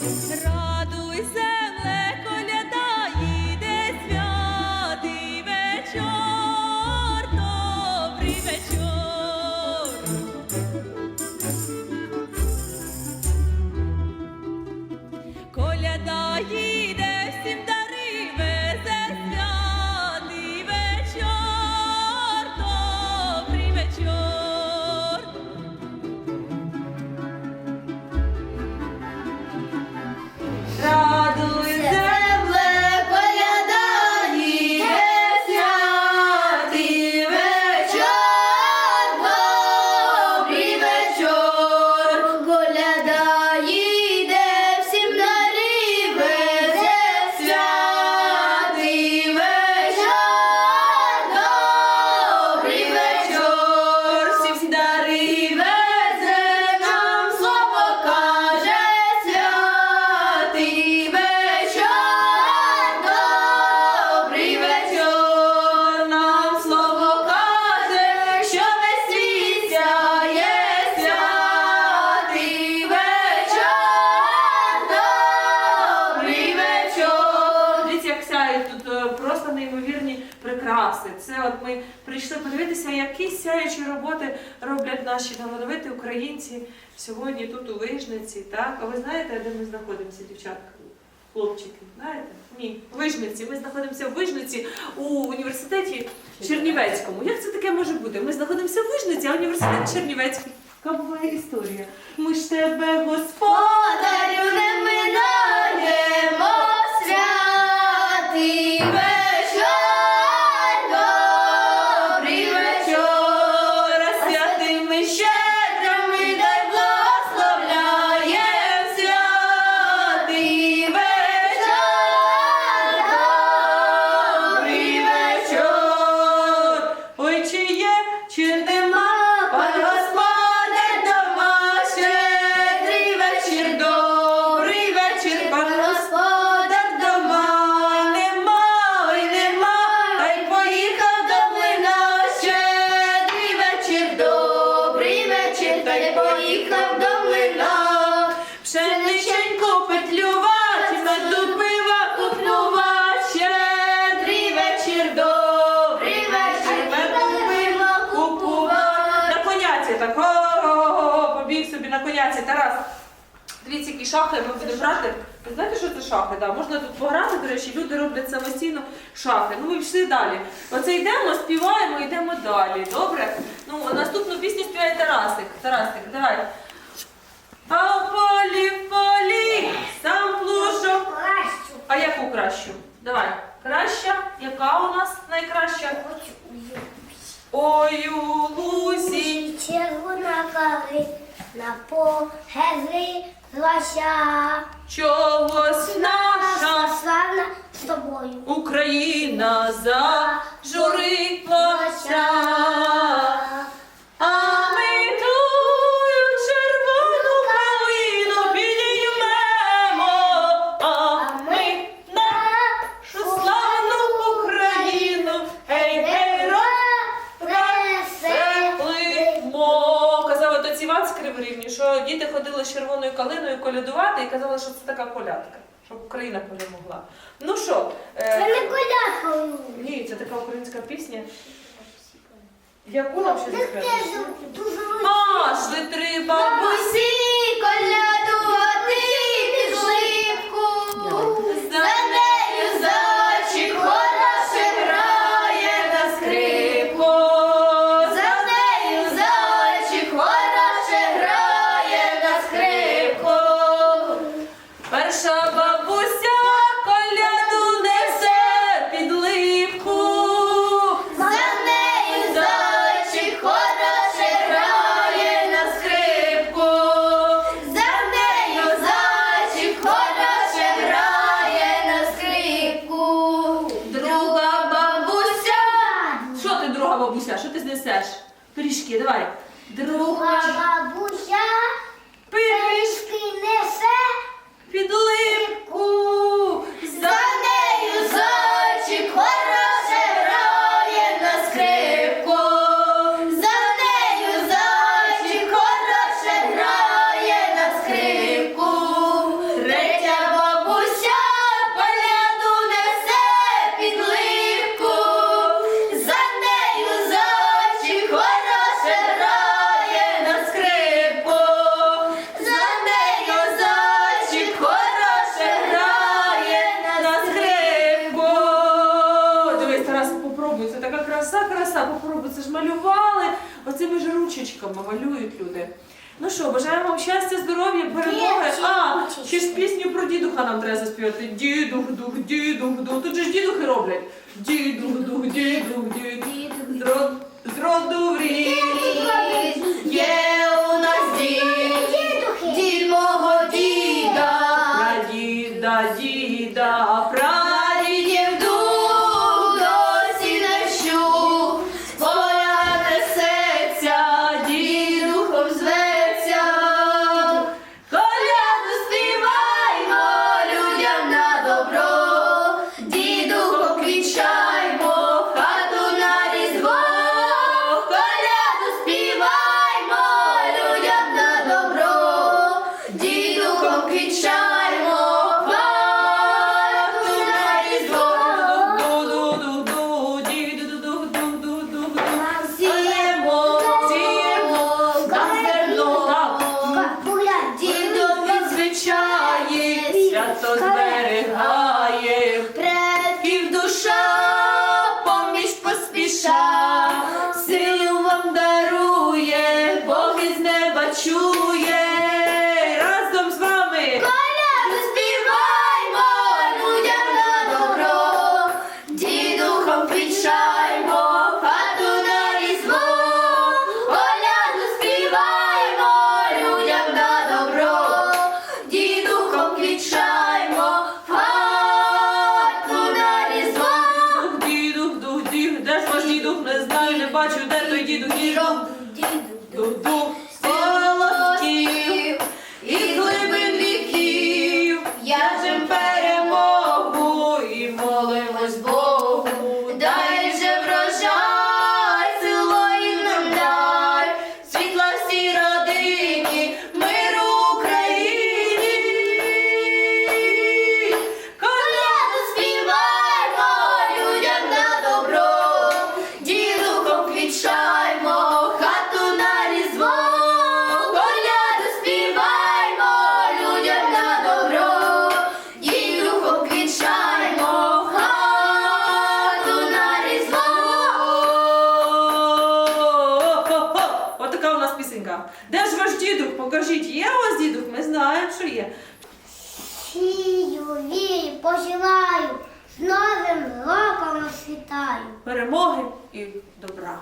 Радуй прикраси. Це от ми прийшли подивитися, які сяючі роботи роблять наші талановиті українці сьогодні тут у Вижниці. Так? А ви знаєте, де ми знаходимося, дівчатка? Хлопчики, знаєте? Ні, Вижниці. Ми знаходимося в Вижниці у університеті Чернівецькому. Як це таке може бути? Ми знаходимося в Вижниці, а університет Чернівецький. Буває історія? Ми ж тебе, Господь. Подарю не шахи ми будемо грати. Ви знаєте, що це шахи? Да? Можна тут пограти, до речі, люди роблять самостійно шахи. Ну, ми пішли далі. Оце йдемо, співаємо, йдемо далі. Добре? Ну, наступну пісню співає Тарасик. Тарасик, давай. А в полі, в полі, сам плужок. А яку кращу? Давай. Краща? Яка у нас найкраща? Ой, у лузі. Червона калина погезли злася. Чогось наша славна з тобою. Україна зажуриклася. Діти ходили з червоною калиною колядувати і казали, що це така колядка, щоб Україна перемогла. Ну що, е, Це не колядка. ні, це така українська пісня. Яку нам ще заспівати? А, шли три бабусі. Знесеш? Пиріжки, давай. Друга бабуся пиріжки несе. під попробуй, це така краса, краса, попробуй, це ж малювали. Оцими ж ручечками малюють люди. Ну що, бажаємо вам щастя, здоров'я, перемоги. А, ще ж пісню про дідуха нам треба заспівати. Дідух, дух, дідух, дух. Тут же ж дідухи роблять. Дідух, дух, дідух. Чує. Разом з вами! Коляду співаймо, людям на добро, дідухом кричаймо, хату на різдво. Коляду співаймо, людям на добро, дідухом кричаймо, хату на різдво. Дух, дідух, дух, дідух, де ж ваш дідух? Не знаю, не бачу, де той дідух. Дідух, дух, дух, Пісенька. Де ж ваш дідух? Покажіть, є у вас дідух? Ми знаємо, що є. Сію, вію, пожелаю, з Новим роком світаю. Перемоги і добра.